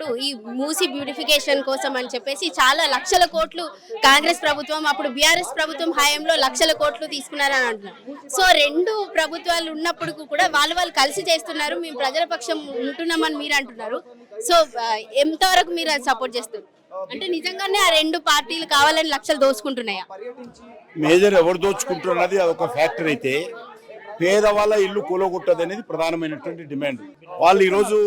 ఇప్పుడు ఈ మూసి బ్యూటిఫికేషన్ కోసం అని చెప్పేసి చాలా లక్షల కోట్లు కాంగ్రెస్ ప్రభుత్వం అప్పుడు బీఆర్ఎస్ ప్రభుత్వం హయాంలో లక్షల కోట్లు తీసుకున్నారని అంటున్నారు. సో రెండు ప్రభుత్వాలు ఉన్నప్పుడు కూడా వాళ్ళు వాళ్ళు కలిసి చేస్తున్నారు మేము ప్రజల పక్షం ఉంటున్నామని మీరు అంటున్నారు. సో ఎంతవరకు మీరు అది సపోర్ట్ చేస్తారు? అంటే నిజంగానే ఆ రెండు పార్టీలు కావాలని లక్షలు దోచుకుంటున్నాయా? మేజర్ ఎవరు దోచుకుంటున్నది ఒక ఫ్యాక్టర్ అయితే పేదవాళ్ళ ఇల్లు కూలగొట్టదు అనేది ప్రధానమైనటువంటి డిమాండ్. వాళ్ళు ఈరోజు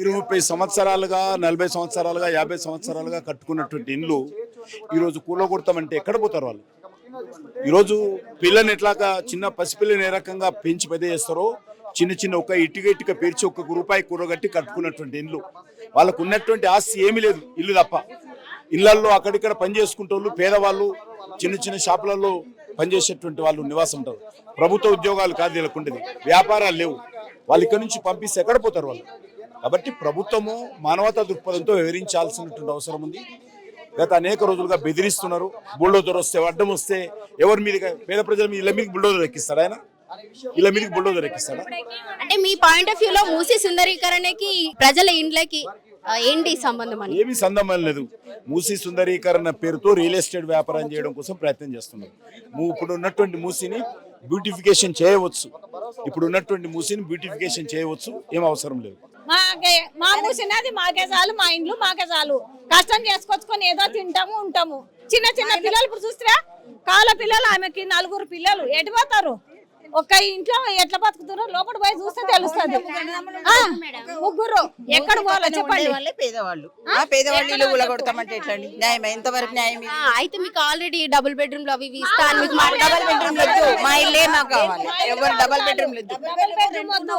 ఇరవై ముప్పై సంవత్సరాలుగా నలభై సంవత్సరాలుగా యాభై సంవత్సరాలుగా కట్టుకున్నటువంటి ఇండ్లు ఈరోజు కూలగొడతామంటే ఎక్కడ పోతారు వాళ్ళు? ఈరోజు పిల్లని ఎట్లాగా చిన్న పసిపిల్లని ఏ రకంగా పెంచి పెద్ద చేస్తారో చిన్న చిన్న ఒక ఇటుక ఇటుక పేర్చి ఒక్కొక్క రూపాయి కూరగట్టి కట్టుకున్నటువంటి ఇండ్లు వాళ్ళకు ఉన్నటువంటి ఆస్తి ఏమీ లేదు ఇల్లు తప్ప. ఇళ్ళల్లో అక్కడిక్కడ పని పేదవాళ్ళు చిన్న చిన్న షాపులలో పనిచేసేటువంటి వాళ్ళు నివాసం ఉంటారు. ప్రభుత్వ ఉద్యోగాలు కాదు వీళ్ళకుండేది. వ్యాపారాలు లేవు. వాళ్ళు ఇక్కడ నుంచి పంపిస్తే ఎక్కడ పోతారు వాళ్ళు? కాబట్టి ప్రభుత్వము మానవతా దృక్పథంతో వివరించాల్సినటువంటి అవసరం ఉంది. గత అనేక రోజులుగా బెదిరిస్తున్నారు. బుల్డోజర్ వస్తే అడ్డం వస్తే ఎవరి మీద పేద ప్రజల మీద ఇళ్ళ మీద బుల్డోజర్ ఎక్కిస్తాడు ఆయన? ఇళ్ళ మీదకి బుల్డోజర్ ఎక్కిస్తాడా? అంటే మీ పాయింట్ ఆఫ్ వ్యూ లో మూసి సుందరీకరణకి ప్రజల ఇండ్లకి ఏంటి సంబంధం అని? ఏమీ సంబంధం లేదు. మూసీ సుందరీకరణ పేరుతో రియల్ ఎస్టేట్ వ్యాపారం చేయడం కోసం ప్రయత్నం చేస్తున్నారు. ఇప్పుడు ఉన్నటువంటి మూసీని బ్యూటిఫికేషన్ చేయవచ్చు. ఇప్పుడు ఉన్నటువంటి మూసీని బ్యూటిఫికేషన్ చేయవచ్చు. ఏం అవసరం లేదు. మాకే మా మూసినది మాకే చాలు మా ఇండ్లు మాకే చాలు. కష్టం చేసుకొచ్చుకొని ఏదో తింటాము ఉంటాము. చిన్న చిన్న పిల్లలు ఇప్పుడు చూస్తారా? కాల పిల్లలు ఆమెకి నలుగురు పిల్లలు. ఎటు పోతారు? ఒక్క ఇంట్లో ఎట్లా బతుకుతారో లోపల పోయి చూస్తే తెలుస్తుంది. ఆ, ముగ్గురు. ఎక్కడ పోవాలో చెప్పండి. వాళ్ళే పేదవాళ్ళు. ఆ పేదవాళ్ళు ఇల్లు కూలగొడతామంటే ఎట్లండి? న్యాయం ఎంతవరకు న్యాయం ఇది? ఆ, అయితే మీకు ఆల్రెడీ డబుల్ బెడ్రూమ్లో అవి ఇవి ఇస్తా అని మీకు మాట- డబల్ బెడ్రూమ్ లేదు. మా ఇల్లే మాకు కావాలి. ఎవరు డబల్ బెడ్రూమ్ లేదు. డబుల్ బెడ్రూమ్ వద్దు.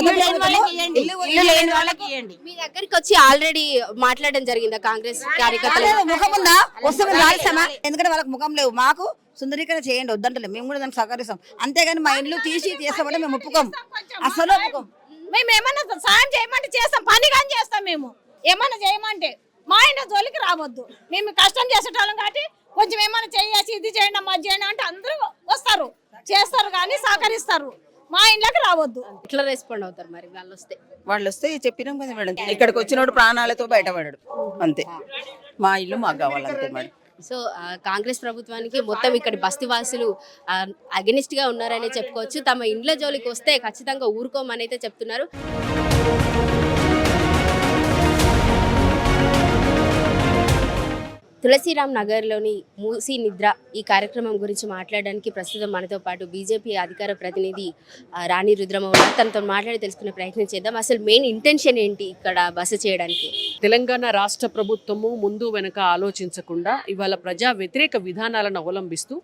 ఇల్లు లేని వాళ్ళకి ఇవ్వండి ఇల్లు లేని వాళ్ళకి ఇవ్వండి మీ దగ్గరికి వచ్చి ఆల్రెడీ మాట్లాడడం జరిగిందా కాంగ్రెస్ కార్యకర్తలు? ముఖం ఉందా? వస్తే రాల్సామా ఎందుకంటే వాళ్ళకి ముఖం లేవు. మాకు సుందరీకరణ చేయండి వద్దంటలే. మేము కూడా దానికి సహకరిస్తాం. అంతేగాని మా ఇల్లు తీసి చేస్తామంటే మేము ఒప్పుకోం. అసలు ఒప్పుకోం. మేము ఏమన్నా సాయం చేయమంటే చేస్తాం పని కానీ చేస్తాం మేము. ఏమన్నా చేయమంటే మా ఇంట్లో జోలికి రావద్దు. మేము కష్టం చేసేటోళ్ళం కాబట్టి కొంచెం ఏమన్నా చేయాల్సి ఇది చేయండి అమ్మా చేయండి అంటే అందరూ వస్తారు. చేస్తారు కానీ సహకరిస్తారు. మా ఇంట్లోకి రావద్దు. ఎట్లా రెస్పాండ్ అవుతారు మరి వాళ్ళు వస్తే? వాళ్ళు వస్తే చెప్పినాం కదా మేడం ఇక్కడికి వచ్చినోడు ప్రాణాలతో బయటపడాడు. అంతే. మా ఇల్లు మాకు కావాలి అంతే మేడం. సో ఆ, కాంగ్రెస్ ప్రభుత్వానికి మొత్తం ఇక్కడ బస్తివాసులు అగెనిస్ట్గా ఉన్నారనే చెప్పుకోవచ్చు. తమ ఇండ్ల జోలికి వస్తే ఖచ్చితంగా ఊరుకోమని అయితే చెప్తున్నారు. తులసిరామ్ నగర్లోని మూసీ నిద్ర ఈ కార్యక్రమం గురించి మాట్లాడడానికి ప్రస్తుతం మనతో పాటు బీజేపీ అధికార ప్రతినిధి రాణి రుద్రమౌళ తనతో మాట్లాడి తెలుసుకునే ప్రయత్నం చేద్దాం. అసలు మెయిన్ ఇంటెన్షన్ ఏంటి ఇక్కడ బస చేయడానికి? తెలంగాణ రాష్ట్ర ప్రభుత్వము ముందు వెనక ఆలోచించకుండా ఇవాళ ప్రజా వ్యతిరేక విధానాలను అవలంబిస్తూ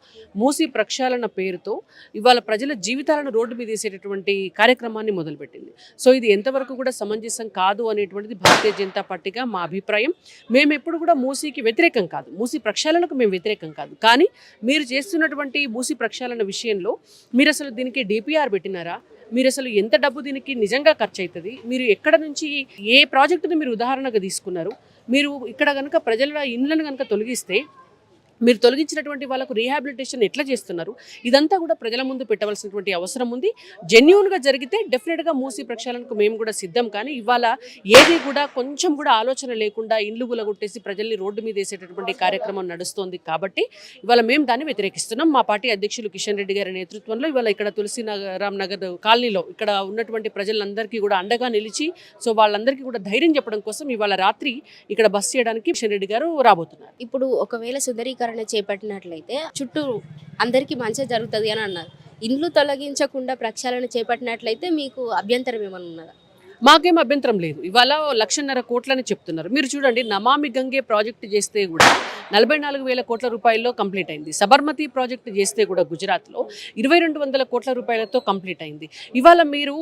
మూసి ప్రక్షాళన పేరుతో ఇవాళ ప్రజల జీవితాలను రోడ్డు మీద వేసేటటువంటి కార్యక్రమాన్ని మొదలుపెట్టింది. సో ఇది ఎంతవరకు కూడా సమంజసం కాదు అనేటువంటిది భారతీయ జనతా పార్టీగా మా అభిప్రాయం. మేము ఎప్పుడు కూడా మూసీకి వ్యతిరేకం కాదు. మూసి ప్రక్షాళనకు మేము వ్యతిరేకం కాదు. కానీ మీరు చేస్తున్నటువంటి మూసి ప్రక్షాళన విషయంలో మీరు అసలు దీనికి డిపిఆర్ పెట్టినారా? మీరు అసలు ఎంత డబ్బు దీనికి నిజంగా ఖర్చు అవుతుంది మీరు ఎక్కడ నుంచి ఏ ప్రాజెక్టుని మీరు ఉదాహరణగా తీసుకున్నారు? మీరు ఇక్కడ కనుక ప్రజల ఇండ్లను కనుక తొలగిస్తే మీరు తొలగించినటువంటి వాళ్ళకు రీహాబిలిటేషన్ ఎట్లా చేస్తున్నారు? ఇదంతా కూడా ప్రజల ముందు పెట్టవలసినటువంటి అవసరం ఉంది. జెన్యున్గా జరిగితే డెఫినెట్గా మూసి ప్రక్షాళనకు మేము కూడా సిద్ధం. కానీ ఇవాళ ఏది కూడా కొంచెం కూడా ఆలోచన లేకుండా ఇండ్లు గులగొట్టేసి ప్రజల్ని రోడ్డు మీద వేసేటటువంటి కార్యక్రమం నడుస్తోంది కాబట్టి ఇవాళ మేము దాన్ని వ్యతిరేకిస్తున్నాం. మా పార్టీ అధ్యక్షులు కిషన్ రెడ్డి గారి నేతృత్వంలో ఇవాళ ఇక్కడ తులసి రామ్ నగర్ కాలనీలో ఇక్కడ ఉన్నటువంటి ప్రజలందరికీ కూడా అండగా నిలిచి సో వాళ్ళందరికీ కూడా ధైర్యం చెప్పడం కోసం ఇవాళ రాత్రి ఇక్కడ బస్ చేయడానికి కిషన్ రెడ్డి గారు రాబోతున్నారు. ఇప్పుడు ఒకవేళ సుందరీకరణ చేపట్టినట్లయితే చుట్టూ అందరికీ మంచి జరుగుతుంది అని అన్నారు. ఇండ్లు తొలగించకుండా ప్రక్షాళన చేపట్టినట్లయితే మీకు అభ్యంతరం ఏమైనా ఉన్నదా? మాకేం అభ్యంతరం లేదు. ఇవాళ లక్షన్నర కోట్లని చెప్తున్నారు. మీరు చూడండి నమామి గంగే ప్రాజెక్టు చేస్తే కూడా నలభై నాలుగు వేల కోట్ల రూపాయల్లో కంప్లీట్ అయింది. సబర్మతి ప్రాజెక్టు చేస్తే కూడా గుజరాత్లో ఇరవై రెండు వందల కోట్ల రూపాయలతో కంప్లీట్ అయింది. ఇవాళ మీరు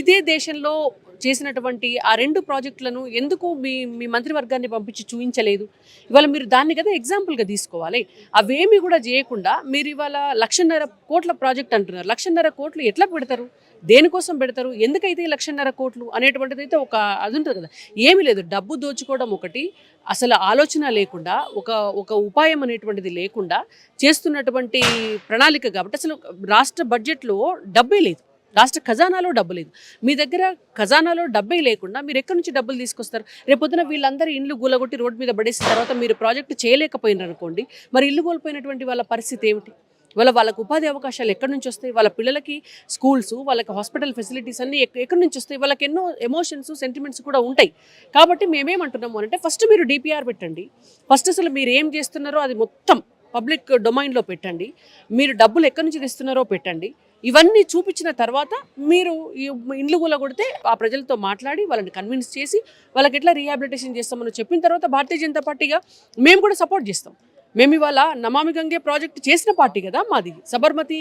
ఇదే దేశంలో చేసినటువంటి ఆ రెండు ప్రాజెక్టులను ఎందుకు మీ మీ మంత్రివర్గాన్ని పంపించి చూపించలేదు ఇవాళ మీరు దాన్ని కదా ఎగ్జాంపుల్గా తీసుకోవాలి. అవేమి కూడా చేయకుండా మీరు ఇవాళ లక్షన్నర కోట్ల ప్రాజెక్ట్ అంటున్నారు. లక్షన్నర కోట్లు ఎట్లా పెడతారు? దేనికోసం పెడతారు? ఎందుకైతే లక్షన్నర కోట్లు అనేటువంటిది అయితే ఒక అది ఉంటుంది కదా. ఏమీ లేదు. డబ్బు దోచుకోవడం ఒకటి అసలు ఆలోచన లేకుండా ఒక ఒక ఉపాయం అనేటువంటిది లేకుండా చేస్తున్నటువంటి ప్రణాళిక కాబట్టి అసలు రాష్ట్ర బడ్జెట్లో డబ్బే లేదు. రాష్ట్ర ఖజానాలో డబ్బు లేదు. మీ దగ్గర ఖజానాలో డబ్బే లేకుండా మీరు ఎక్కడి నుంచి డబ్బులు తీసుకొస్తారు? రేపొద్దున వీళ్ళందరూ ఇండ్లు గూలగొట్టి రోడ్డు మీద పడేసిన తర్వాత మీరు ప్రాజెక్టు చేయలేకపోయినారనుకోండి మరి ఇల్లు కోల్పోయినటువంటి వాళ్ళ పరిస్థితి ఏమిటి? వాళ్ళ వాళ్ళకు ఉపాధి అవకాశాలు ఎక్కడి నుంచి వస్తాయి? వాళ్ళ పిల్లలకి స్కూల్స్ వాళ్ళకి హాస్పిటల్ ఫెసిలిటీస్ అన్ని ఎక్కడి నుంచి వస్తాయి? వాళ్ళకి ఎన్నో ఎమోషన్స్ సెంటిమెంట్స్ కూడా ఉంటాయి. కాబట్టి మేమేమంటున్నాము అంటే ఫస్ట్ మీరు డిపిఆర్ పెట్టండి. ఫస్ట్ అసలు మీరు ఏం చేస్తున్నారో అది మొత్తం పబ్లిక్ డొమైన్లో పెట్టండి. మీరు డబ్బులు ఎక్కడి నుంచి తెస్తున్నారో పెట్టండి. ఇవన్నీ చూపించిన తర్వాత మీరు ఈ ఇండ్లు కూడా కొడితే ఆ ప్రజలతో మాట్లాడి వాళ్ళని కన్విన్స్ చేసి వాళ్ళకి ఎట్లా రీహాబిలిటేషన్ చేస్తామని చెప్పిన తర్వాత భారతీయ జనతా పార్టీగా మేము కూడా సపోర్ట్ చేస్తాం. మేము ఇవాళ నమామి గంగే ప్రాజెక్ట్ చేసిన పార్టీ కదా మాది. సబర్మతి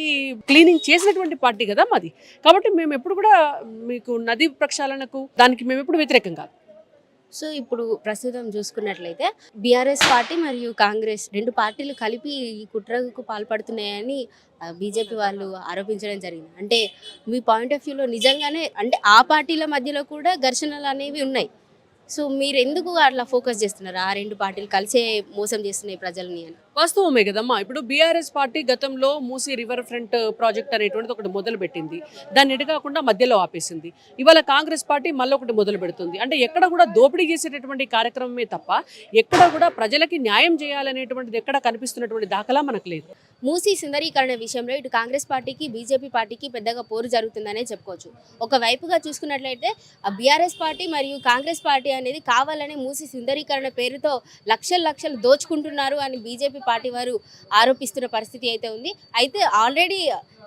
క్లీనింగ్ చేసినటువంటి పార్టీ కదా మాది. కాబట్టి మేము ఎప్పుడు కూడా మీకు నది ప్రక్షాళనకు దానికి మేము ఎప్పుడు వ్యతిరేకం కాదు. సో ఇప్పుడు ప్రస్తుతం చూసుకున్నట్లయితే బీఆర్ఎస్ పార్టీ మరియు కాంగ్రెస్ రెండు పార్టీలు కలిపి ఈ కుట్రకు పాల్పడుతున్నాయని బీజేపీ వాళ్ళు ఆరోపించడం జరిగింది. అంటే మీ పాయింట్ ఆఫ్ వ్యూలో నిజంగానే అంటే ఆ పార్టీల మధ్యలో కూడా ఘర్షణలు అనేవి ఉన్నాయి. సో మీరు ఎందుకు అట్లా ఫోకస్ చేస్తున్నారు? ఆ రెండు పార్టీలు కలిసే మోసం చేస్తున్నాయి ప్రజల్ని అని. వాస్తవమే కదమ్మా. ఇప్పుడు బీఆర్ఎస్ పార్టీ గతంలో మూసీ రివర్ ఫ్రంట్ ప్రాజెక్ట్ అనేటువంటిది ఒకటి మొదలు పెట్టింది దాన్ని ఎడగాకుండా మధ్యలో ఆపేసింది. ఇవాళ కాంగ్రెస్ పార్టీ మళ్ళీ ఒకటి మొదలు పెడుతుంది. అంటే ఎక్కడ కూడా దోపిడీ చేసేటటువంటి కార్యక్రమమే తప్ప ఎక్కడ కూడా ప్రజలకి న్యాయం చేయాలనేటువంటిది ఎక్కడ కనిపిస్తున్నటువంటి దాఖలా మనకు లేదు. మూసీ సుందరీకరణ విషయంలో ఇటు కాంగ్రెస్ పార్టీకి బీజేపీ పార్టీకి పెద్దగా పోరు జరుగుతుందనే చెప్పుకోవచ్చు. ఒకవైపుగా చూసుకున్నట్లయితే ఆ బీఆర్ఎస్ పార్టీ మరియు కాంగ్రెస్ పార్టీ అనేది కావాలనే మూసీ సుందరీకరణ పేరుతో లక్షలు లక్షలు దోచుకుంటున్నారు అని బీజేపీ పార్టీ వారు ఆరోపిస్తున్న పరిస్థితి అయితే ఉంది. అయితే ఆల్రెడీ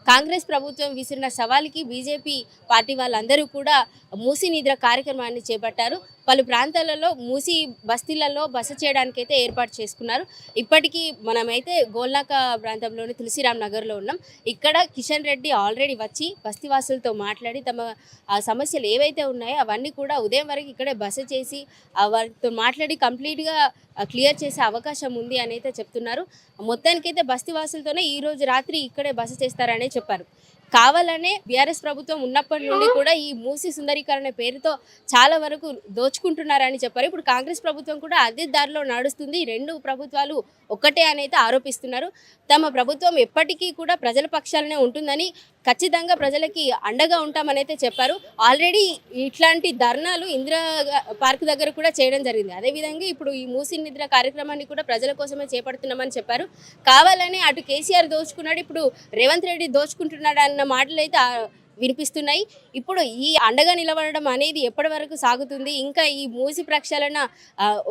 కాంగ్రెస్ ప్రభుత్వం విసిరిన సవాల్కి బీజేపీ పార్టీ వాళ్ళందరూ కూడా మూసీ నిద్ర కార్యక్రమాన్ని చేపట్టారు. పలు ప్రాంతాలలో మూసి బస్తీలలో బస చేయడానికైతే ఏర్పాటు చేసుకున్నారు. ఇప్పటికీ మనమైతే గోల్నాక ప్రాంతంలోని తులసిరామ్ నగర్లో ఉన్నాం. ఇక్కడ కిషన్ రెడ్డి ఆల్రెడీ వచ్చి బస్తీవాసులతో మాట్లాడి తమ ఆ సమస్యలు ఏవైతే ఉన్నాయో అవన్నీ కూడా ఉదయం వరకు ఇక్కడే బస చేసి ఆ వారితో మాట్లాడి కంప్లీట్గా క్లియర్ చేసే అవకాశం ఉంది అని అయితే చెప్తున్నారు. మొత్తానికైతే బస్తీవాసులతోనే ఈ రోజు రాత్రి ఇక్కడే బస చేస్తారనే చెప్పారు. కావాలనే బీఆర్ఎస్ ప్రభుత్వం ఉన్నప్పటి నుండి కూడా ఈ మూసి సుందరీకరణ పేరుతో చాలా వరకు దోచుకుంటున్నారని చెప్పారు. ఇప్పుడు కాంగ్రెస్ ప్రభుత్వం కూడా అదే దారిలో నడుస్తుంది. రెండు ప్రభుత్వాలు ఒక్కటే అని అయితే ఆరోపిస్తున్నారు. తమ ప్రభుత్వం ఎప్పటికీ కూడా ప్రజల పక్షాలనే ఉంటుందని ఖచ్చితంగా ప్రజలకి అండగా ఉంటామనైతే చెప్పారు. ఆల్రెడీ ఇట్లాంటి ధర్నాలు ఇందిరా పార్క్ దగ్గర కూడా చేయడం జరిగింది. అదేవిధంగా ఇప్పుడు ఈ మూసి నిద్ర కార్యక్రమాన్ని కూడా ప్రజల కోసమే చేపడుతున్నామని చెప్పారు. కావాలని అటు కేసీఆర్ దోచుకున్నాడు ఇప్పుడు రేవంత్ రెడ్డి దోచుకుంటున్నాడు అన్న మాటలు అయితే వినిపిస్తున్నాయి. ఇప్పుడు ఈ అండగా నిలబడడం అనేది ఎప్పటి వరకు సాగుతుంది? ఇంకా ఈ మూసి ప్రక్షాళన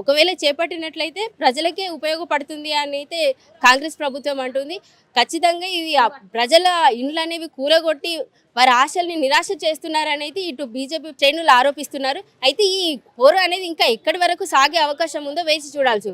ఒకవేళ చేపట్టినట్లయితే ప్రజలకే ఉపయోగపడుతుంది అని అయితే కాంగ్రెస్ ప్రభుత్వం అంటుంది. ఖచ్చితంగా ఇది ఆ ప్రజల ఇండ్లు అనేవి కూలగొట్టి వారి ఆశల్ని నిరాశ చేస్తున్నారనేది ఇటు బీజేపీ శ్రేణులు ఆరోపిస్తున్నారు. అయితే ఈ పోరు అనేది ఇంకా ఎక్కడి వరకు సాగే అవకాశం ఉందో వేసి చూడాల్సి